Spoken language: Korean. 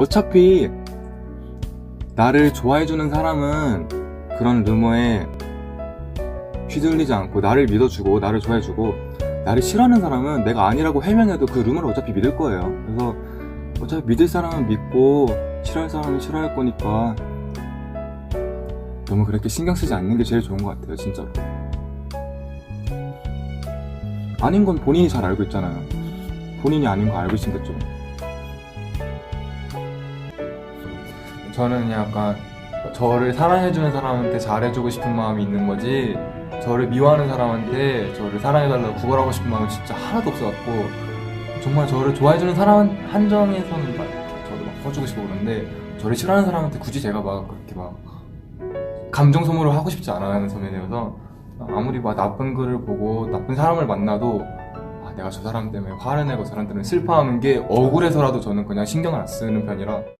어차피 나를 좋아해주는 사람은 그런 루머에 휘둘리지 않고 나를 믿어주고 나를 좋아해주고 나를 싫어하는 사람은 내가 아니라고 해명해도 그 루머를 어차피 믿을 거예요. 그래서 어차피 믿을 사람은 믿고 싫어할 사람은 싫어할 거니까 너무 그렇게 신경 쓰지 않는 게 제일 좋은 것 같아요, 진짜로. 아닌 건 본인이 잘 알고 있잖아요. 본인이 아닌 거 알고 있으니까 좀. 저는 약간 저를 사랑해주는 사람한테 잘해주고 싶은 마음이 있는 거지 저를 미워하는 사람한테 저를 사랑해달라고 구걸하고 싶은 마음은 진짜 하나도 없어갖고 정말 저를 좋아해주는 사람 한정에서는 막 저를 막 퍼주고 싶고 그런데 저를 싫어하는 사람한테 굳이 제가 막 그렇게 막 감정 소모를 하고 싶지 않아하는 선배되어서 아무리 막 나쁜 글을 보고 나쁜 사람을 만나도 아, 내가 저 사람 때문에 화를 내고 저 사람 때문에 슬퍼하는 게 억울해서라도 저는 그냥 신경을 안 쓰는 편이라